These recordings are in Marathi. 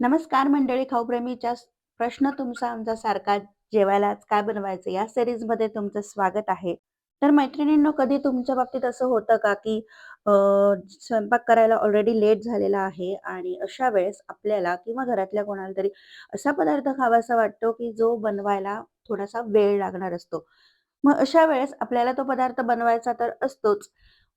नमस्कार मंडळी खाऊप्रेमीच्या प्रश्न तुमचा आमचा सारखा जेवायला काय बनवायचं? या सिरीजमध्ये तुमचं स्वागत आहे. तर मैत्रिणींनो कधी तुमच्या बाबतीत असं होतं का की स्वयंपाक करायला ऑलरेडी लेट झालेला आहे आणि अशा वेळेस आपल्याला किंवा घरातल्या कोणाला तरी असा पदार्थ खावासा वाटतो की जो बनवायला थोडासा वेळ लागणार असतो. मग अशा वेळेस आपल्याला तो पदार्थ बनवायचा तर असतोच.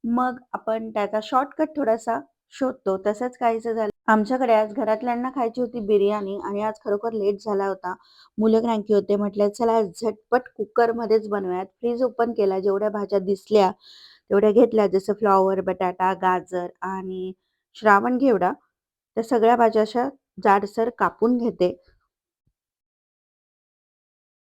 मग आपण त्याचा शॉर्टकट थोडासा शोधतो. तसंच काहीच झालं आमच्याकडे आज घरातल्यांना खायची होती बिर्याणी आणि आज खरोखर लेट झाला होता. मुलं क्रँकी होते म्हटलं चला आज झटपट कुकर मध्येच बनवूयात. फ्रीज ओपन केला जेवढ्या भाज्या दिसल्या तेवढ्या घेतल्या जसं फ्लॉवर बटाटा गाजर आणि श्रावण घेवडा त्या सगळ्या भाज्या अशा जाडसर कापून घेते.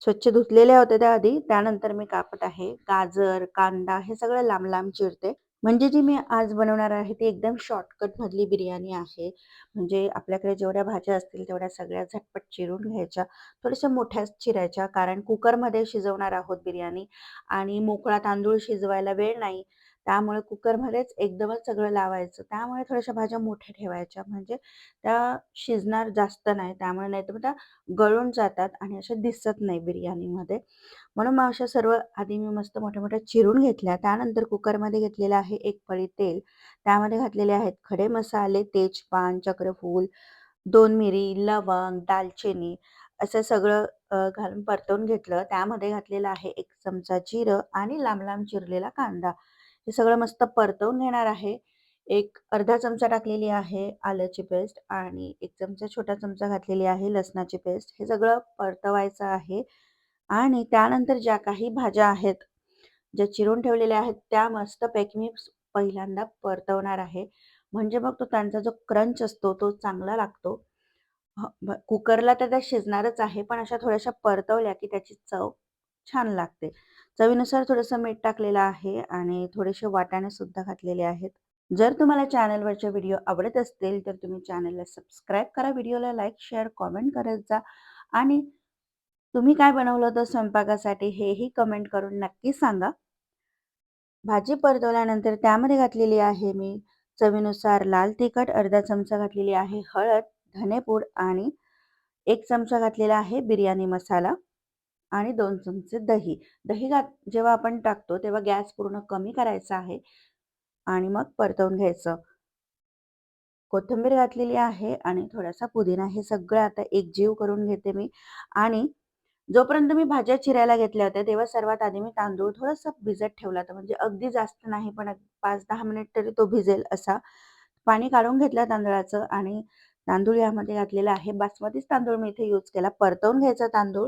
स्वच्छ धुतलेल्या होत्या त्या आधी. त्यानंतर मी कापत आहे. गाजर कांदा हे सगळं लांब लांब चिरते. म्हणजे जी मी आज बनवणार आहे ती एकदम शॉर्टकट मधली बिर्याणी आहे. म्हणजे आपल्याकडे जेवढ्या भाज्या असतील तेवढ्या सगळ्या झटपट चिरून घ्यायच्या. थोड्याशा मोठ्या चिरायच्या कारण कुकरमध्ये शिजवणार आहोत बिर्याणी. आणि मोकळा तांदूळ शिजवायला वेळ नाही. त्यामुळे कुकरमध्येच एकदमच सगळं लावायचं. त्यामुळे थोड्याशा भाज्या मोठ्या ठेवायच्या. म्हणजे त्या शिजणार जास्त नाही. त्यामुळे नाही तर त्या गळून जातात आणि अशा दिसत नाही बिर्याणीमध्ये. म्हणून मग अशा सर्व आधी मी मस्त मोठ्या मोठ्या चिरून घेतल्या. त्यानंतर कुकरमध्ये घेतलेलं आहे एक पळी तेल. त्यामध्ये घातलेले आहेत खडे मसाले तेजपान चक्रफूल दोन मिरी लवंग दालचिनी असं सगळं घालून परतवून घेतलं. त्यामध्ये घातलेलं आहे एक चमचा जिरं आणि लांब लांब चिरलेला कांदा. हे सगळं मस्त परतवून घेणार आहे एक अर्धा चमचा टाकलेली आहे आल्याची पेस्ट आणि एक चमचा छोटा चमचा घातलेली आहे लसणाची पेस्ट हे सगळं परतवायचं आहे आणि त्यानंतर ज्या काही भाज्या आहेत, ज्या चिरून ठेवलेल्या आहेत, त्या मस्तपैकी मी पहिल्यांदा परतवणार आहे. म्हणजे मग तो त्यांचा जो क्रंच असतो तो चांगला लागतो. कुकरला तर त्या शिजणारच आहे, पण अशा थोड्याशा परतवल्या की त्याची चव छान लागते. चवीनुसार थोडंसं मीठ टाकलेलं आहे आणि थोडेसे वाटाणे सुद्धा घातलेले आहेत. जर तुम्हाला चॅनलवरचे व्हिडिओ आवडत असतील, तर तुम्ही चॅनलला सबस्क्राईब करा, व्हिडिओला लाईक, शेअर, कॉमेंट करत जा आणि तुम्ही काय बनवलं होतं स्वयंपाकासाठी हेही कमेंट करून नक्की सांगा. भाजी परतवल्यानंतर त्यामध्ये घातलेली आहे मी चवीनुसार लाल तिखट, अर्धा चमचा घातलेली आहे हळद, धनेपूड आणि एक चमचा घातलेला आहे बिर्याणी मसाला आणि दोन चमचे दही. दही घात जेव्हा आपण टाकतो तेव्हा गॅस पूर्ण कमी करायचा आहे आणि मग परतवून घ्यायचं. कोथिंबीर घातलेली आहे आणि थोडासा पुदिना हे सगळं आता एकजीव करून घेते मी आणि जोपर्यंत मी भाज्या चिरायला घेतल्या होत्या, तेव्हा सर्वात आधी मी तांदूळ थोडासा भिजत ठेवला होता. म्हणजे अगदी जास्त नाही, पण पाच दहा मिनिट तरी तो भिजेल असा. पाणी काढून घेतलं तांदळाचं आणि तांदूळ यामध्ये घातलेला आहे. बासमतीच तांदूळ मी इथे यूज केला. परतवून घ्यायचा तांदूळ,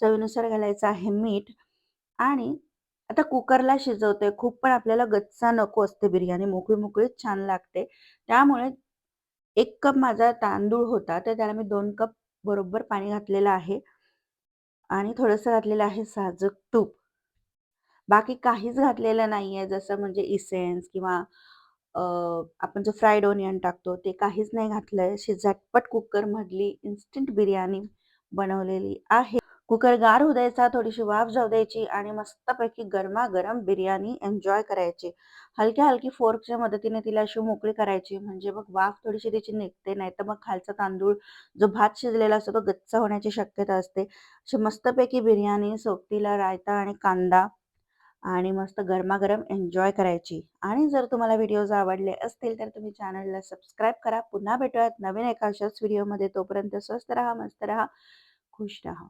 चवीनुसार घालायचं आहे मीठ आणि आता कुकरला शिजवतोय. खूप पण आपल्याला गच्चा नको असते बिर्याणी, मोकळी-मोकळीच छान लागते. त्यामुळे एक कप माझा तांदूळ होता, तर त्याला मी दोन कप बरोबर पाणी घातलेलं आहे. आणि थोडंसं घातलेलं आहे साजूक तूप. बाकी काहीच घातलेलं नाहीये. जसं म्हणजे इसेन्स किंवा आपण जो फ्राईड ओनियन टाकतो ते काहीच नाही घातलंय. अशी झटपट कुकरमधली इन्स्टंट बिर्याणी बनवलेली आहे. कुकर गार होऊ द्यायचा, थोडीशी वाफ जाऊ द्यायची आणि मस्तपैकी गरमागरम बिर्याणी एन्जॉय करायची. हलक्या-हलकी फोर्कच्या मदतीने तिला अशी मोकळी करायची, म्हणजे मग वाफ थोडीशी तिची निघते. नाही तर मग खालचा तांदूळ जो भात शिजलेला असतो तो गच्च होण्याची शक्यता असते. अशी मस्तपैकी बिर्याणी सोबतीला रायता आणि कांदा आणि मस्त गरमागरम एन्जॉय करायची. आणि जर तुम्हाला व्हिडिओज आवडले असतील तर तुम्ही चॅनलला सबस्क्राईब करा. पुन्हा भेटूयात नवीन एका अशाच व्हिडिओमध्ये. तोपर्यंत स्वस्त राहा, मस्त राहा, खुश राहा.